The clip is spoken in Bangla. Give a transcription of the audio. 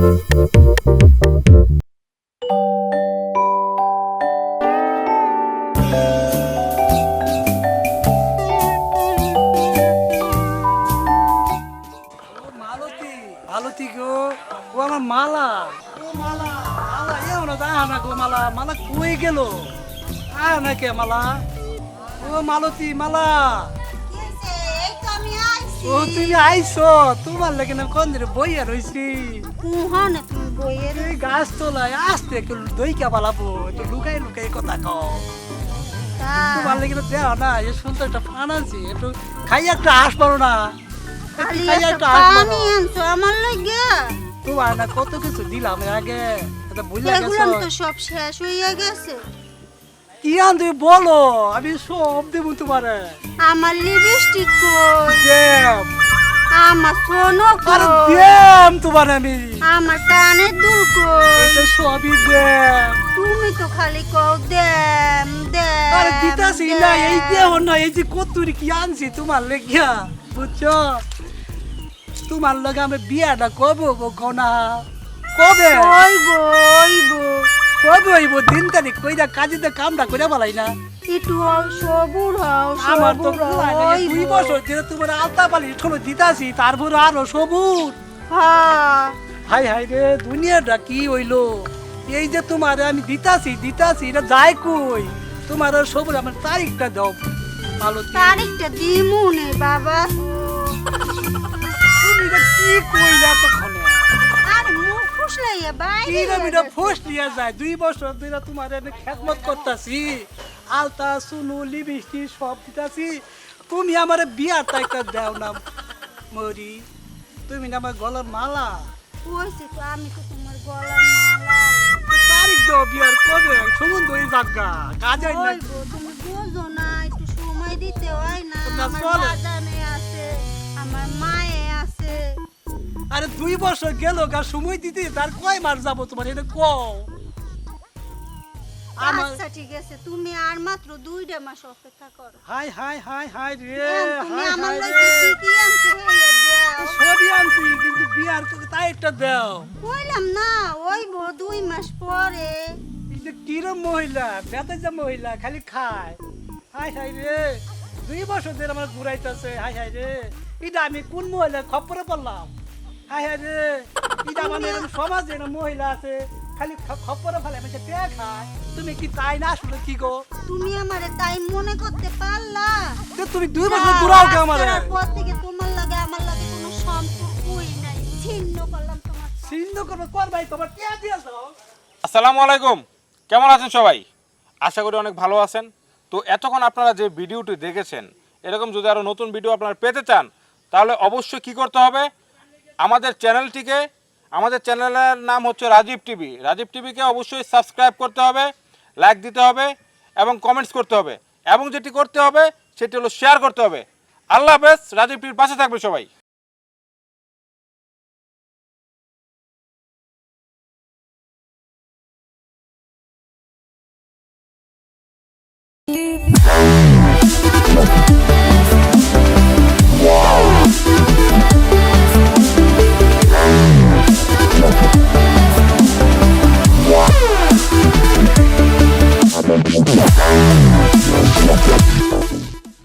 মালতী গো। ও আমার মালা। ও মালা মালা এও না দা না গো মালা। মালা কই গেল? আয় না কে মালা? ও মালতী, মালা। ও তুমি আইছো তোমার লাগে না কোন দিনে বইয়া রইছি। কুহন তুমি বইয়ের এই গাছ তোলায় আসতে একটু দইকা পালাবো একটু লুকাই লুকাই কথা কও। তোমার লাগে তো দেওয়া না এ সুন্দর একটা ফান আনছি একটু খাই একটা আস পারো না। খাই একটা আস পারো আমার লাগে? তোমার না কত কিছু দিলাম আগে এটা বুঝলে এগুলো তো সব শেষ হয়ে গেছে। কি আন তুমি বলো? আমি সব দেবো তোমারে। আমার লিপস্টিক কই? দেম আমার সোনো কই? দেম তোমার আমি। আমার কানের দুল কই? এটা সবই দেম তুমি তো খালি কও দেম দেম আরে দিতাছি। না এই দেও না এই যে কতুরি কি আনছি তোমার লেগিয়া বুঝছ? তোমার লগে আমি বিয়াটা কবে গো কোনা। কবে? ওইব ওইব কবে তারিখ কইরা কাজেতে কামটা কইরা পালাই না। একটু সবুর হও আমার তো সবুর দুই বছর ধরে তোমার আলতা পালি ঠোলো দিতাছি তারপর আরও সবুজ হ্যাঁ হাই হাই রে দুনিয়াটা কি হইল? এই যে তোমার আমি দিতাছি দিতাছি এটা যায় কই? তোমার আর সবুজ আমার তারিখটা দাও। ভালো তারিখটা দিমু নে বাবা। তুমি কি কইলা? মুখ ফুসলাইয়া বাইরে কিরম হয়ে ফোস নিয়ে যায়। দুই বছর ধরে তোমার এনে খেদমত করতাছি। আলতা সুনু লিপস্টিক সব দিতাছি। তুমি আমার বিয়ার তারিখটা দাও না মরি। তুমি না আমার গলার মালা। কইছি তো আমি তো তোমার গলার মালা। তারিখ দাও বিয়ার কবে? সমুদ্র ওই জায়গা কাজাই না। তুমি বোঝো না একটু সময় দিতে হয় না। আমার বাজানে আছে আমার আছে আরে দুই বছর গেল গা সময় দিতে তার কয় মাস যাব তোমার? এটা কও। আচ্ছা ঠিক আছে তুমি আর মাত্র দুইটা মাস অপেক্ষা করো। হাই হাই হাই হাই রে তুমি আমার রে। কি কি আনছে হেয়ে দেও। সবই আনছি কিন্তু বিয়ার তারিখটা দাও। কইলাম না ওই দুই মাস পরে। যে কিরম মহিলা বেতে যে মহিলা খালি খায়। হাই হাই রে দুই বছর ধরে আমার ঘুরাইতেছে হাই হাই রে। এটা আমি কোন মহিলা খপরে পড়লাম? হাই রে। এরকম সমাজে এরকম মহিলা আছে খালি খ- খপরে ফেলে পেয়ে খায়। তুমি কি তাই না আসলে কি গো? তুমি আমারে তাই মনে করতে পারলা? তো তুমি দুই বছর ঘুরাও কে আমার। পর থেকে তোমার লাগে আমার লাগে কোনো সম্পর্কই নাই। ছিন্ন করলাম তোমার সিন্ধ করবে কর ভাই তোমার? কে দিয়েছ আসসালামু আলাইকুম। কেমন আছেন সবাই? আশা করি অনেক ভালো আছেন। তো এতক্ষণ আপনারা যে ভিডিওটি দেখেছেন এরকম যদি আরও নতুন ভিডিও আপনারা পেতে চান তাহলে অবশ্যই কি করতে হবে? আমাদের চ্যানেলটিকে, আমাদের চ্যানেলের নাম হচ্ছে রাজীব টিভি। রাজীব টিভিকে অবশ্যই সাবস্ক্রাইব করতে হবে, লাইক দিতে হবে এবং কমেন্টস করতে হবে। এবং যেটি করতে হবে, সেটি হলো শেয়ার করতে হবে। আল্লাহ হাফেজ, রাজীব টিভির পাশে থাকবে সবাই।